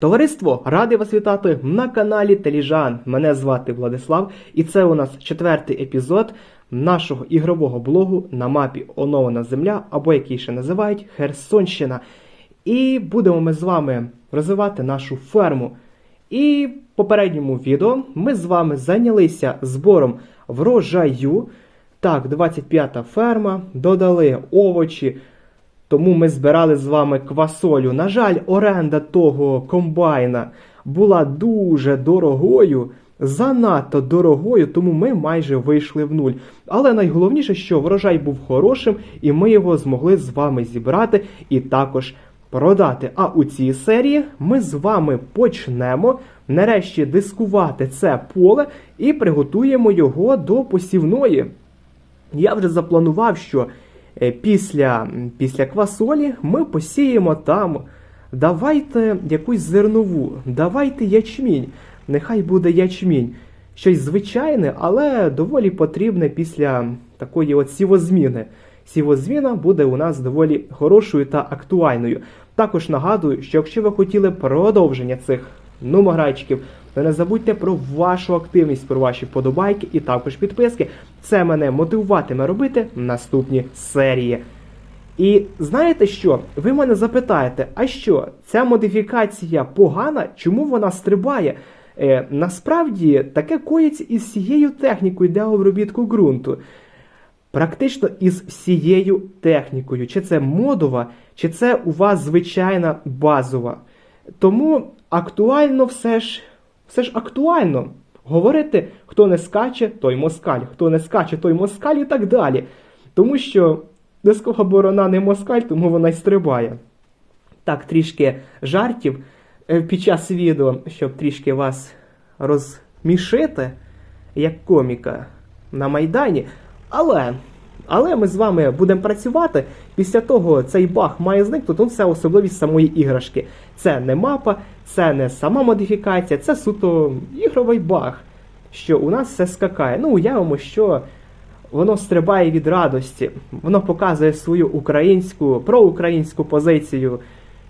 Товариство, радий вас вітати на каналі Теліжан. Мене звати Владислав, і це у нас четвертий епізод нашого ігрового блогу на мапі Онована Земля, або який ще називають Херсонщина. І будемо ми з вами розвивати нашу ферму. І в попередньому відео ми з вами зайнялися збором врожаю. Так, 25-та ферма, додали овочі, тому ми збирали з вами квасолю. На жаль, оренда того комбайна була дуже дорогою, занадто дорогою, тому ми майже вийшли в нуль. Але найголовніше, що врожай був хорошим, і ми його змогли з вами зібрати і також продати. А у цій серії ми з вами почнемо нарешті дискувати це поле і приготуємо його до посівної. Я вже запланував, що після, після квасолі ми посіємо там. Давайте якусь зернову, давайте ячмінь. Нехай буде ячмінь. Щось звичайне, але доволі потрібне після такої от сівозміни. Сівозміна буде у нас доволі хорошою та актуальною. Також нагадую, що якщо ви хотіли продовження цих номограйчиків, то не забудьте про вашу активність, про ваші вподобайки і також підписки. Це мене мотивуватиме робити наступні серії. І знаєте що? Ви мене запитаєте, а що, ця модифікація погана? Чому вона стрибає? Е, насправді таке коїться із всією технікою для обробітку ґрунту. Практично із всією технікою. Чи це модова, чи це у вас звичайна базова. Тому актуально все ж, все ж актуально говорити, хто не скаче, той москаль, хто не скаче, той москаль і так далі. Тому що дискова борона не москаль, тому вона й стрибає. Так, трішки жартів е, під час відео, щоб трішки вас розмішити, як коміка на Майдані. Але, але ми з вами будемо працювати. Після того цей баг має зникнути, ну це особливість самої іграшки. Це не мапа, це не сама модифікація, це суто ігровий баг, що у нас все скакає. Ну, уявимо, що воно стрибає від радості, воно показує свою українську, проукраїнську позицію,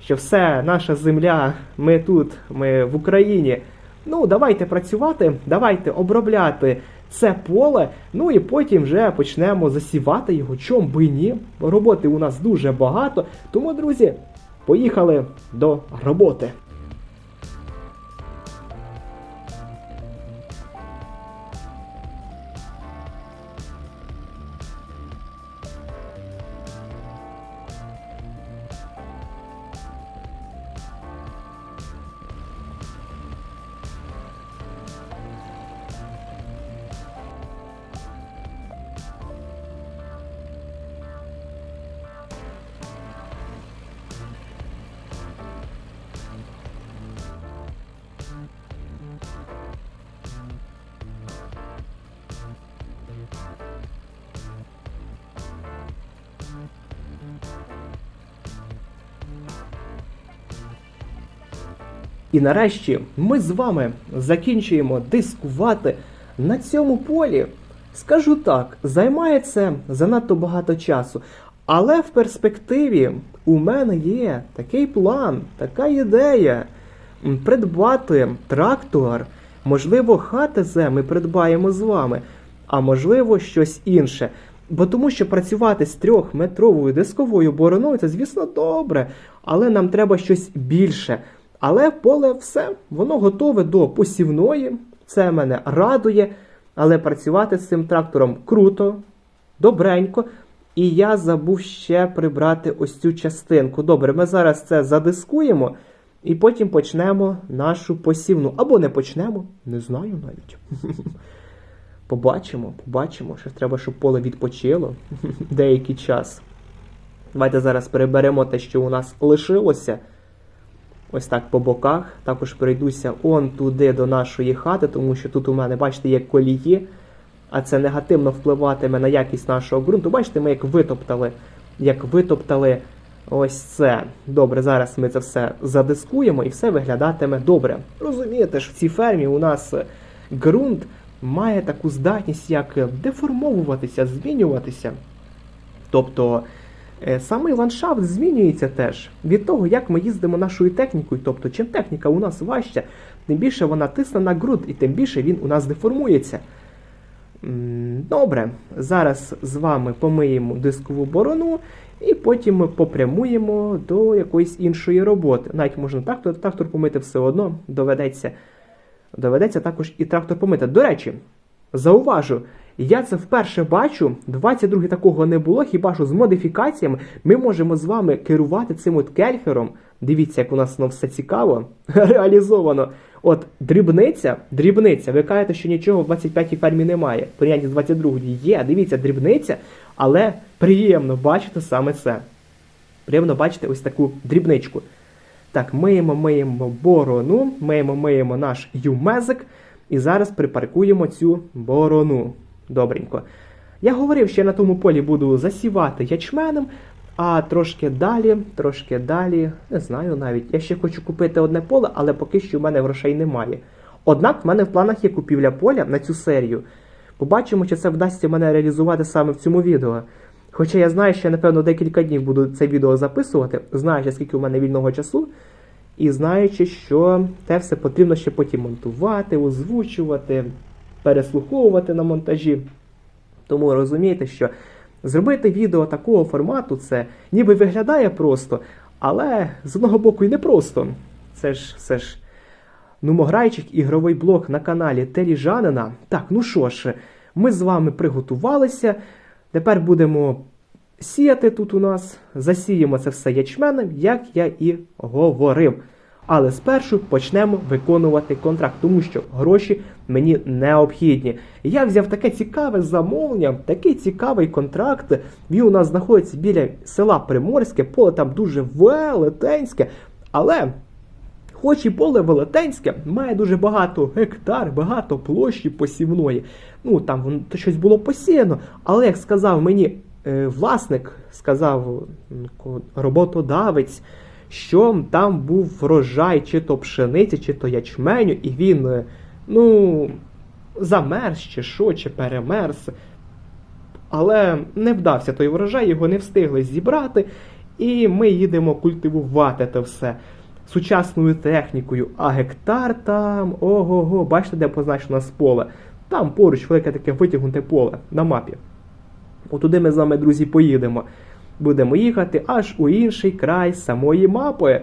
що все, наша земля, ми тут, ми в Україні. Ну, давайте працювати, давайте обробляти це поле, ну і потім вже почнемо засівати його, чом би ні. Роботи у нас дуже багато, тому, друзі, поїхали до роботи. І нарешті ми з вами закінчуємо дискувати на цьому полі. Скажу так, займає це занадто багато часу. Але в перспективі у мене є такий план, така ідея придбати трактор, можливо, ХТЗ ми придбаємо з вами, а можливо, щось інше. Бо тому що працювати з трьохметровою дисковою бороною це, звісно, добре, але нам треба щось більше. Але поле все, воно готове до посівної. Це мене радує. Але працювати з цим трактором круто, добренько. І я забув ще прибрати ось цю частинку. Добре, ми зараз це задискуємо і потім почнемо нашу посівну. Або не почнемо, не знаю навіть. Побачимо, побачимо. Ще треба, щоб поле відпочило деякий час. Давайте зараз переберемо те, що у нас лишилося. Ось так по боках. Також перейдуся он туди до нашої хати, тому що тут у мене, бачите, є колії, а це негативно впливатиме на якість нашого ґрунту. Бачите, ми як витоптали, як витоптали ось це. Добре, зараз ми це все задискуємо і все виглядатиме добре. Розумієте ж, в цій фермі у нас ґрунт має таку здатність, як деформовуватися, змінюватися. Тобто Самий ландшафт змінюється теж від того, як ми їздимо нашою технікою. Тобто, чим техніка у нас важча, тим більше вона тисне на ґрунт і тим більше він у нас деформується. Добре, зараз з вами помиємо дискову борону і потім ми попрямуємо до якоїсь іншої роботи. Навіть можна трактор, трактор помити все одно, доведеться, доведеться також і трактор помити. До речі, зауважу, я це вперше бачу, 22 такого не було, хіба що з модифікаціями ми можемо з вами керувати цим от кельхером. Дивіться, як у нас воно все цікаво, реалізовано. От дрібниця, дрібниця, ви кажете, що нічого в 25-й фермі немає. Порівнянні з 22-ї є, дивіться, дрібниця, але приємно бачити саме це. Приємно бачити ось таку дрібничку. Так, миємо, миємо борону, миємо, миємо наш юмезик. І зараз припаркуємо цю борону. Добренько. Я говорив, що я на тому полі буду засівати ячменем, а трошки далі, трошки далі, не знаю навіть. Я ще хочу купити одне поле, але поки що в мене грошей немає. Однак в мене в планах є купівля поля на цю серію. Побачимо, чи це вдасться мене реалізувати саме в цьому відео. Хоча я знаю, що я, напевно, декілька днів буду це відео записувати, знаючи, скільки у мене вільного часу, і знаючи, що те все потрібно ще потім монтувати, озвучувати, переслуховувати на монтажі. Тому розумієте, що зробити відео такого формату це ніби виглядає просто, але з одного боку і не просто. Це ж все ж нумограйчик, ігровий блок на каналі Теліжанина. Так, ну що ж, ми з вами приготувалися. Тепер будемо сіяти тут у нас, засіємо це все ячменем, як я і говорив. Але спершу почнемо виконувати контракт, тому що гроші мені необхідні. Я взяв таке цікаве замовлення, такий цікавий контракт. Він у нас знаходиться біля села Приморське, поле там дуже велетенське, але. Хоч і поле велетенське, має дуже багато гектар, багато площі посівної. Ну там воно щось було посіяно. Але як сказав мені е, власник, сказав роботодавець, що там був врожай чи то пшениці, чи то ячменю, і він, е, ну, замерз, чи що, чи перемерз. Але не вдався той врожай, його не встигли зібрати, і ми їдемо культивувати те все сучасною технікою. А гектар там, ого-го, бачите, де позначено нас поле. Там поруч велике таке витягнуте поле на мапі. Отуди ми з вами, друзі, поїдемо. Будемо їхати аж у інший край самої мапи.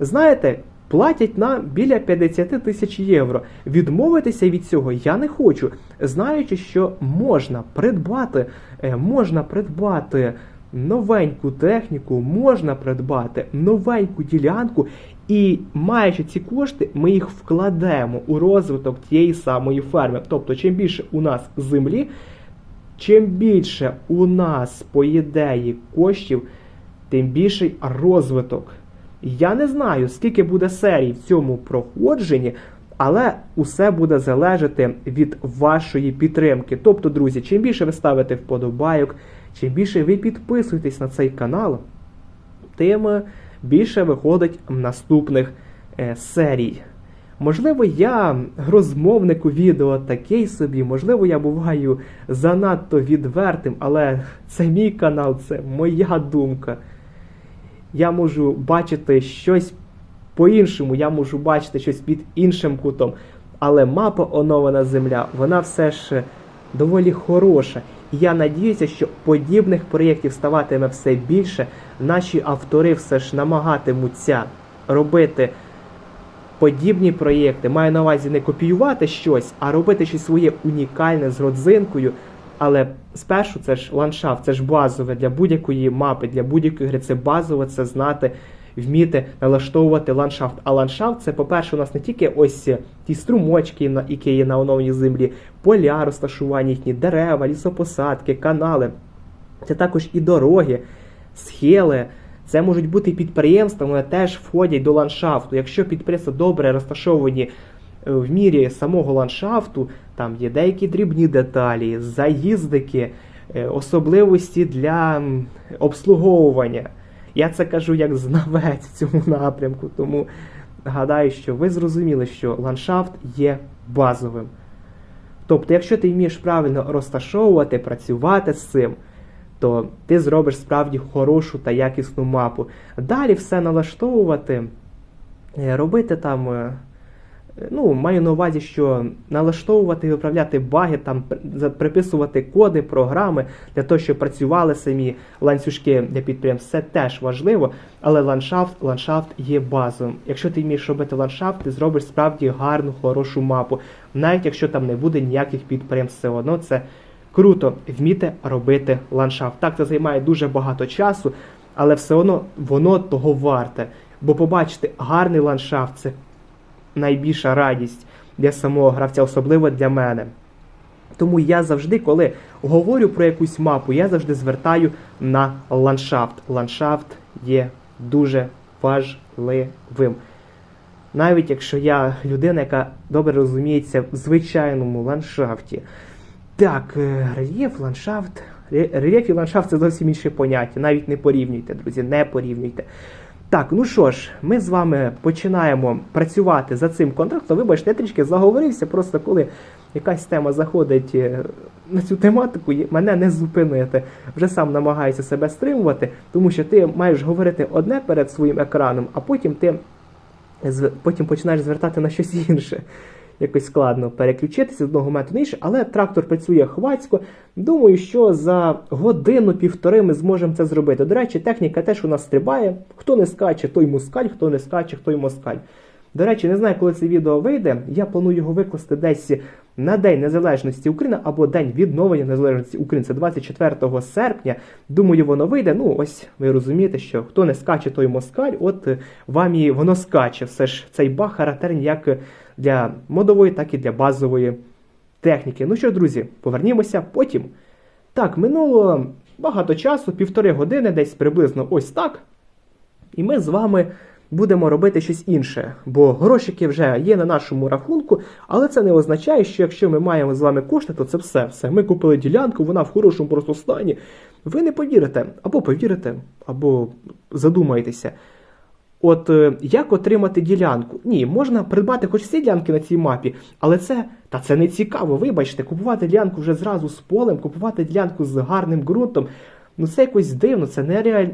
Знаєте, платять нам біля 50 тисяч євро. Відмовитися від цього я не хочу, знаючи, що можна придбати, е, можна придбати новеньку техніку, можна придбати новеньку ділянку, і маючи ці кошти, ми їх вкладемо у розвиток тієї самої ферми. Тобто, чим більше у нас землі, чим більше у нас, по ідеї, коштів, тим більший розвиток. Я не знаю, скільки буде серій в цьому проходженні, але усе буде залежати від вашої підтримки. Тобто, друзі, чим більше ви ставите вподобайок, чим більше ви підписуєтесь на цей канал, тим більше виходить наступних е, серій. Можливо, я розмовник у відео такий собі, можливо, я буваю занадто відвертим, але це мій канал, це моя думка. Я можу бачити щось по-іншому, я можу бачити щось під іншим кутом. Але мапа оновлена земля, вона все ж доволі хороша. І я надіюся, що подібних проєктів ставатиме все більше. Наші автори все ж намагатимуться робити подібні проєкти. Маю на увазі не копіювати щось, а робити щось своє унікальне з родзинкою. Але спершу це ж ландшафт, це ж базове для будь-якої мапи, для будь-якої гри. Це базово це знати, вміти налаштовувати ландшафт. А ландшафт це, по-перше, у нас не тільки ось ті струмочки, які є на оновленій землі, поля розташування їхні, дерева, лісопосадки, канали. Це також і дороги, схили. Це можуть бути підприємства, вони теж входять до ландшафту. Якщо підприємства добре розташовані е, в мірі самого ландшафту, там є деякі дрібні деталі, заїздики, е, особливості для обслуговування. Я це кажу як знавець в цьому напрямку, тому гадаю, що ви зрозуміли, що ландшафт є базовим. Тобто, якщо ти вмієш правильно розташовувати, працювати з цим, то ти зробиш справді хорошу та якісну мапу. Далі все налаштовувати, е, робити там. е, Ну, маю на увазі, що налаштовувати, виправляти баги, там при- приписувати коди, програми для того, щоб працювали самі ланцюжки для підприємств. Це теж важливо, але ландшафт, ландшафт є базовим. Якщо ти вмієш робити ландшафт, ти зробиш справді гарну, хорошу мапу. Навіть якщо там не буде ніяких підприємств, все одно це круто вміти робити ландшафт. Так, це займає дуже багато часу, але все одно воно того варте. Бо побачити гарний ландшафт це найбільша радість для самого гравця, особливо для мене. Тому я завжди, коли говорю про якусь мапу, я завжди звертаю на ландшафт. Ландшафт є дуже важливим. Навіть якщо я людина, яка добре розуміється в звичайному ландшафті. Так, е, рельєф, ландшафт. Рельєф і ландшафт це зовсім інше поняття. Навіть не порівнюйте, друзі, не порівнюйте. Так, ну що ж, ми з вами починаємо працювати за цим контрактом. Вибачте, я трішки заговорився, просто коли якась тема заходить е, на цю тематику, мене не зупинити. Вже сам намагаюся себе стримувати, тому що ти маєш говорити одне перед своїм екраном, а потім ти потім починаєш звертати на щось інше. Якось складно переключитися з одного моменту на інший, але трактор працює хвацько. Думаю, що за годину-півтори ми зможемо це зробити. До речі, техніка теж у нас стрибає. Хто не скаче, той мускаль, хто не скаче, той москаль. До речі, не знаю, коли це відео вийде. Я планую його викласти десь на День Незалежності України або День відновлення Незалежності України. Це 24 серпня. Думаю, воно вийде. Ну, ось ви розумієте, що хто не скаче, той москаль. От е, вам і воно скаче. Все ж цей баг характерний як для модової, так і для базової техніки. Ну що, друзі, повернімося потім. Так, минуло багато часу, півтори години, десь приблизно ось так. І ми з вами будемо робити щось інше, бо грошики вже є на нашому рахунку, але це не означає, що якщо ми маємо з вами кошти, то це все. Все. Ми купили ділянку, вона в хорошому просто стані. Ви не повірите, або повірите, або задумаєтеся. От е, як отримати ділянку? Ні, можна придбати хоч всі ділянки на цій мапі, але це та це не цікаво. Вибачте, купувати ділянку вже зразу з полем, купувати ділянку з гарним ґрунтом. Ну це якось дивно, це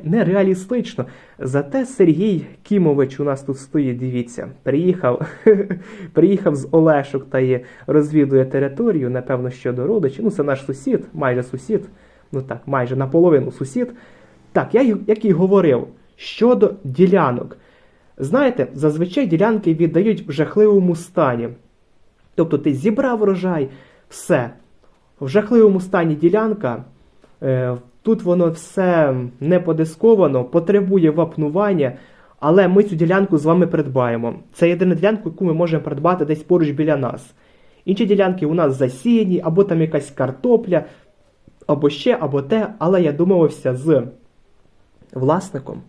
нереалістично. Зате Сергій Кімович у нас тут стоїть, дивіться, приїхав, приїхав з Олешок та є, розвідує територію, напевно, що до родичів. Ну, це наш сусід, майже сусід. Ну так, майже наполовину сусід. Так, я як і говорив, щодо ділянок. Знаєте, зазвичай ділянки віддають в жахливому стані. Тобто ти зібрав врожай, все. В жахливому стані ділянка. Е, тут воно все не подисковано, потребує вапнування, але ми цю ділянку з вами придбаємо. Це єдина ділянка, яку ми можемо придбати десь поруч біля нас. Інші ділянки у нас засіяні, або там якась картопля, або ще, або те, але я домовився з власником,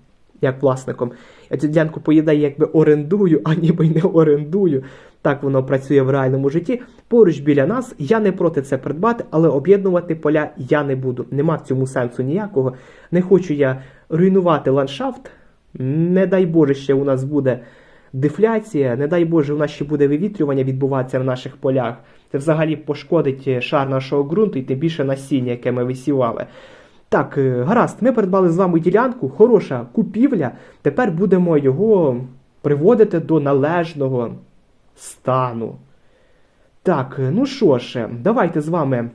як власником. Я цю ділянку по ідеї якби орендую, а ніби й не орендую. Так воно працює в реальному житті. Поруч біля нас я не проти це придбати, але об'єднувати поля я не буду. Нема в цьому сенсу ніякого. Не хочу я руйнувати ландшафт. Не дай Боже, ще у нас буде дефляція, не дай Боже, у нас ще буде вивітрювання відбуватися в наших полях. Це взагалі пошкодить шар нашого ґрунту і тим більше насіння, яке ми висівали. Так, е, гаразд, ми придбали з вами ділянку, хороша купівля. Тепер будемо його приводити до належного стану. Так, е, ну що ж, давайте з вами.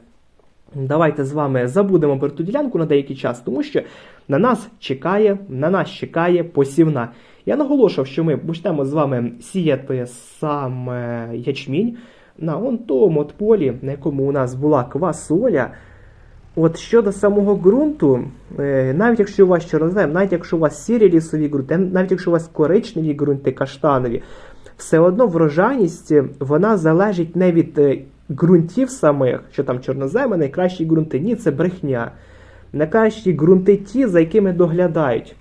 Давайте з вами забудемо про ту ділянку на деякий час, тому що на нас чекає, на нас чекає посівна. Я наголошував, що ми почнемо з вами сіяти саме ячмінь на он тому от полі, на якому у нас була квасоля. От щодо самого ґрунту, е, навіть якщо у вас чорнозем, навіть якщо у вас сірі лісові ґрунти, навіть якщо у вас коричневі ґрунти, каштанові, все одно врожайність е, вона залежить не від е, ґрунтів самих, що там чорноземи, найкращі ґрунти. Ні, це брехня. Найкращі ґрунти ті, за якими доглядають.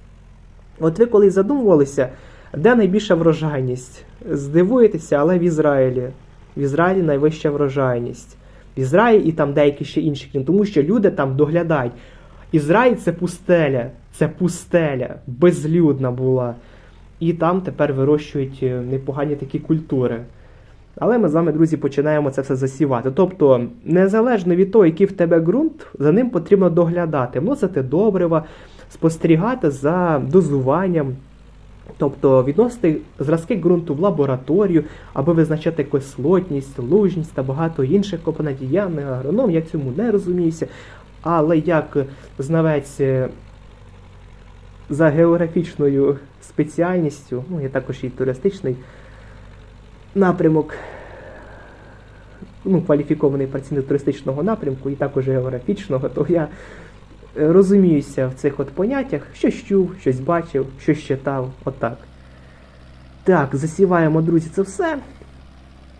От ви коли задумувалися, де найбільша врожайність? Здивуєтеся, але в Ізраїлі. В Ізраїлі найвища врожайність. В Ізраїлі і там деякі ще інші країни, тому що люди там доглядають. Ізраїль це пустеля, це пустеля, безлюдна була. І там тепер вирощують е, непогані такі культури. Але ми з вами, друзі, починаємо це все засівати. Тобто, незалежно від того, який в тебе ґрунт, за ним потрібно доглядати, вносити добрива, спостерігати за дозуванням. Тобто відносити зразки ґрунту в лабораторію, аби визначати кислотність, лужність та багато інших компонентів. Я не агроном, я цьому не розуміюся. Але як знавець е, за географічною спеціальністю, ну я також і туристичний напрямок, ну, кваліфікований працівник туристичного напрямку і також географічного, то я розуміюся в цих от поняттях, щось чув, щось бачив, щось читав, отак. Так, засіваємо, друзі, це все.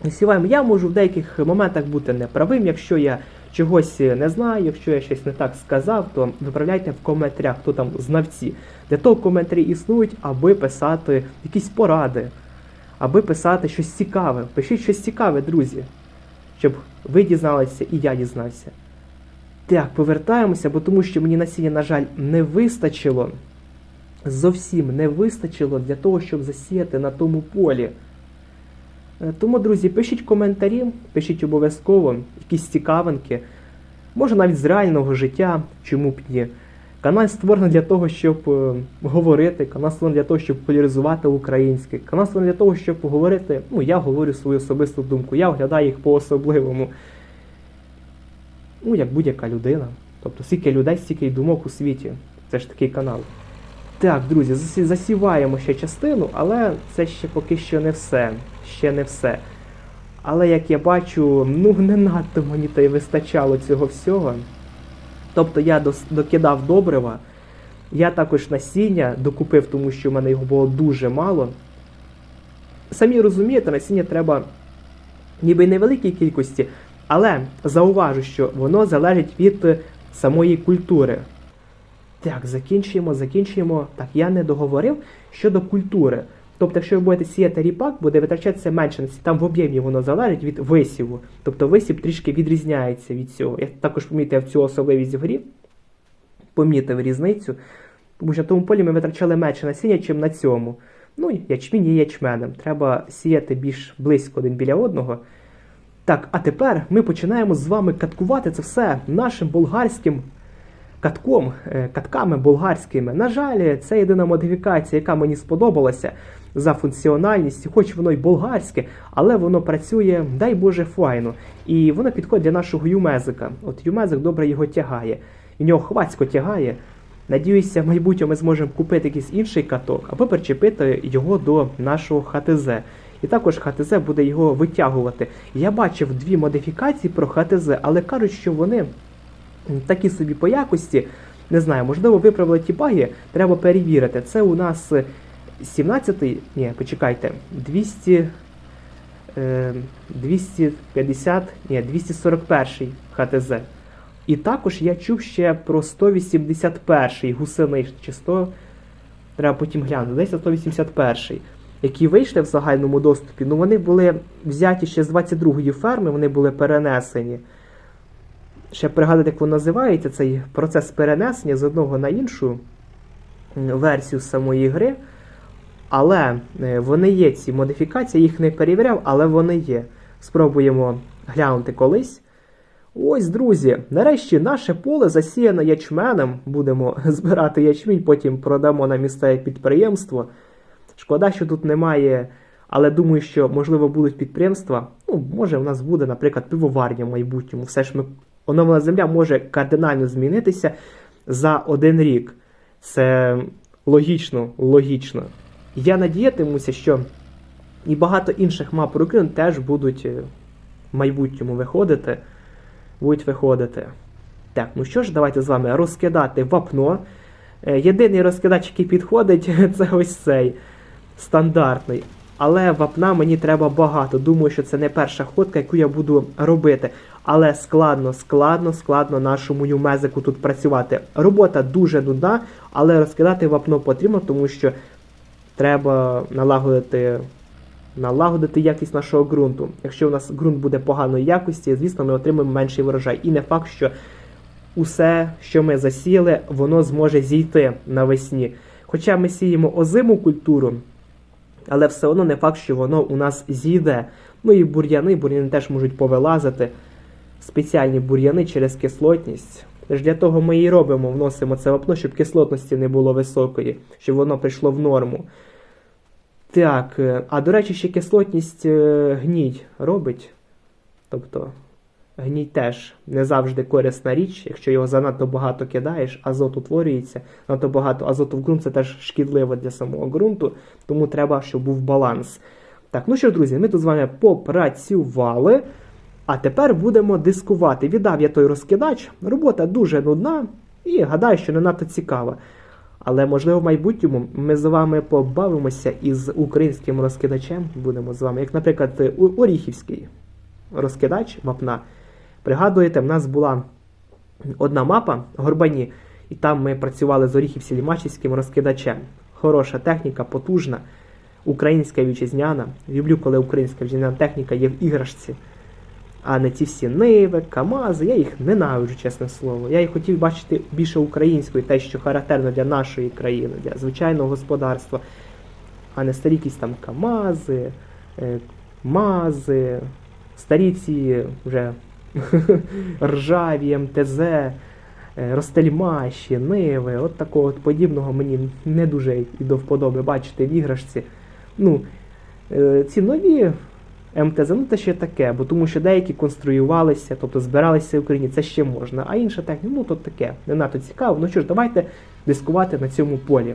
Засіваємо. Я можу в деяких моментах бути неправим, якщо я чогось не знаю, якщо я щось не так сказав, то виправляйте в коментарях, хто там знавці. Для того коментарі існують, аби писати якісь поради, аби писати щось цікаве. Пишіть щось цікаве, друзі, щоб ви дізналися і я дізнався. Так, повертаємося, бо тому що мені насіння, на жаль, не вистачило. Зовсім не вистачило для того, щоб засіяти на тому полі. Е, Тому, друзі, пишіть коментарі, пишіть обов'язково якісь цікавинки, може навіть з реального життя, чому б ні. Канал створений для того, щоб е, говорити, канал створений для того, щоб поляризувати українське, канал створений для того, щоб говорити, ну, я говорю свою особисту думку, я оглядаю їх по-особливому. Ну, як будь-яка людина. Тобто, скільки людей, стільки й думок у світі. Це ж такий канал. Так, друзі, засіваємо ще частину, але це ще поки що не все. Ще не все. Але як я бачу, ну не надто мені та й вистачало цього всього. Тобто я докидав добрива, я також насіння докупив, тому що в мене його було дуже мало. Самі розумієте, насіння треба ніби й невеликій кількості, але зауважу, що воно залежить від е, самої культури. Так, закінчуємо, закінчуємо. Так, я не договорив щодо культури. Тобто, якщо ви будете сіяти ріпак, буде витрачатися менше. Там в об'ємі воно залежить від висіву. Тобто висів трішки відрізняється від цього. Я також помітив цю особливість в грі, помітив різницю. Тому що на тому полі ми витрачали менше насіння, ніж на цьому. Ну, ячмінь є ячменем. Треба сіяти більш близько один біля одного. Так, а тепер ми починаємо з вами каткувати це все нашим болгарським катком, е, катками болгарськими. На жаль, це єдина модифікація, яка мені сподобалася за функціональністю, хоч воно й болгарське, але воно працює, дай Боже, файно. І воно підходить для нашого юмезика. От юмезик добре його тягає. І нього хвацько тягає. Надіюся, в майбутньому ми зможемо купити якийсь інший каток, або причепити його до нашого ХТЗ. І також ХТЗ буде його витягувати. Я бачив дві модифікації про ХТЗ, але кажуть, що вони такі собі по якості. Не знаю, можливо, виправили ті баги, треба перевірити. Це у нас 17-й, ні, почекайте, 200, е, 250, ні, 241 ХТЗ. І також я чув ще про 181 гусиний чи 100, треба потім глянути, десь 181 які вийшли в загальному доступі, ну вони були взяті ще з 22-ї ферми, вони були перенесені. Ще пригадати, як воно називається, цей процес перенесення з одного на іншу версію самої гри. Але е, вони є ці модифікації, їх не перевіряв, але вони є. Спробуємо глянути колись. Ось, друзі, нарешті наше поле засіяно ячменем. Будемо збирати ячмінь, потім продамо на місцеве підприємство. Шкода, що тут немає, але думаю, що можливо будуть підприємства. Ну, може, в нас буде, наприклад, пивоварня в майбутньому. Все ж ми оновлена земля може кардинально змінитися за один рік. Це логічно, логічно. Я надіятимуся, що і багато інших мап Україн теж будуть е, в майбутньому виходити. Будуть виходити. Так, ну що ж, давайте з вами розкидати вапно. Е, Єдиний розкидач, який підходить, це ось цей стандартний. Але вапна мені треба багато. Думаю, що це не перша ходка, яку я буду робити. Але складно, складно, складно нашому юмезику тут працювати. Робота дуже нудна, але розкидати вапно потрібно, тому що треба налагодити, налагодити якість нашого ґрунту. Якщо у нас ґрунт буде поганої якості, звісно, ми отримаємо менший врожай. І не факт, що усе, що ми засіяли, воно зможе зійти навесні. Хоча ми сіємо озиму культуру, але все одно не факт, що воно у нас зійде. Ну і бур'яни, бур'яни теж можуть повилазити. Спеціальні бур'яни через кислотність. Тож для того ми і робимо, вносимо це вапно, щоб кислотності не було високої, щоб воно прийшло в норму. Так, е, а до речі, ще кислотність е, гній робить. Тобто гній теж не завжди корисна річ, якщо його занадто багато кидаєш, азот утворюється, надто багато азоту в ґрунт це теж шкідливо для самого ґрунту, тому треба, щоб був баланс. Так, ну що, друзі, ми тут з вами попрацювали. А тепер будемо дискувати. Віддав я той розкидач. Робота дуже нудна і гадаю, що не надто цікава. Але можливо в майбутньому ми з вами побавимося із українським розкидачем. Будемо з вами, як, наприклад, Оріхівський розкидач вапна. Пригадуєте, в нас була одна мапа Горбані, і там ми працювали з Оріхів-Сілімачівським розкидачем. Хороша техніка, потужна, українська вітчизняна. Люблю, коли українська вітчизняна техніка є в іграшці. А не ці всі ниви, камази, я їх ненавиджу, чесне слово. Я їх хотів бачити більше української, те, що характерно для нашої країни, для звичайного господарства, а не старі якісь там камази, е, мази, старі ці вже ржаві, МТЗ, е, Ростельмаші, Ниви, от такого от подібного мені не дуже і до вподоби бачити в іграшці. Ну, е, ці нові МТЗ, ну це ще таке, бо тому що деякі конструювалися, тобто збиралися в Україні, це ще можна. А інша техніка, ну то таке, не надто цікаво. Ну що ж, давайте дискувати на цьому полі.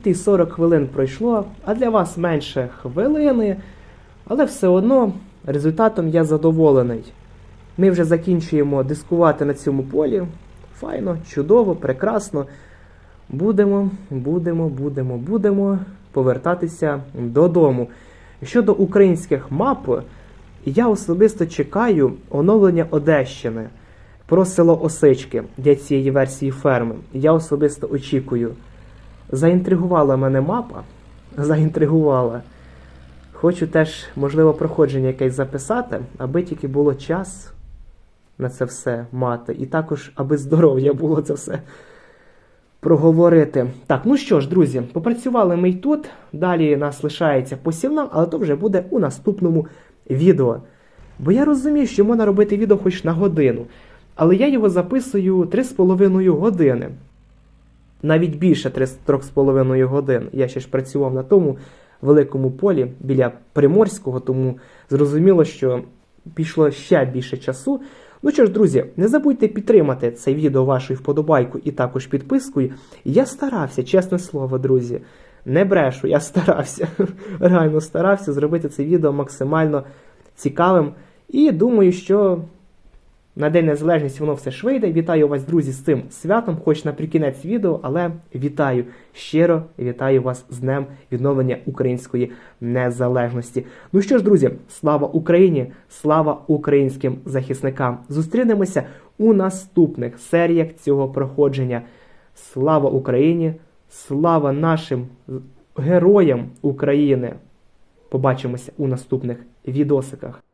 От і 40 хвилин пройшло, а для вас менше хвилини, але все одно результатом я задоволений. Ми вже закінчуємо дискувати на цьому полі. Файно, чудово, прекрасно. Будемо, будемо, будемо, будемо повертатися додому. Щодо українських мап, я особисто чекаю оновлення Одещини про село Осички для цієї версії ферми. Я особисто очікую. Заінтригувала мене мапа. Заінтригувала. Хочу теж, можливо, проходження якесь записати, аби тільки було час на це все мати. І також, аби здоров'я було це все проговорити. Так, ну що ж, друзі, попрацювали ми й тут. Далі нас лишається посівна, але то вже буде у наступному відео. Бо я розумію, що можна робити відео хоч на годину. Але я його записую 3,5 години навіть більше 3,5 годин. Я ще ж працював на тому великому полі біля Приморського, тому зрозуміло, що пішло ще більше часу. Ну що ж, друзі, не забудьте підтримати це відео вашою вподобайку і також підпискою. Я старався, чесне слово, друзі. Не брешу, я старався. Реально старався зробити це відео максимально цікавим. І думаю, що на День Незалежності воно все ж вийде. Вітаю вас, друзі, з цим святом, хоч наприкінець відео, але вітаю щиро, вітаю вас з Днем відновлення української незалежності. Ну що ж, друзі, слава Україні, слава українським захисникам! Зустрінемося у наступних серіях цього проходження. Слава Україні! Слава нашим героям України! Побачимося у наступних відосиках.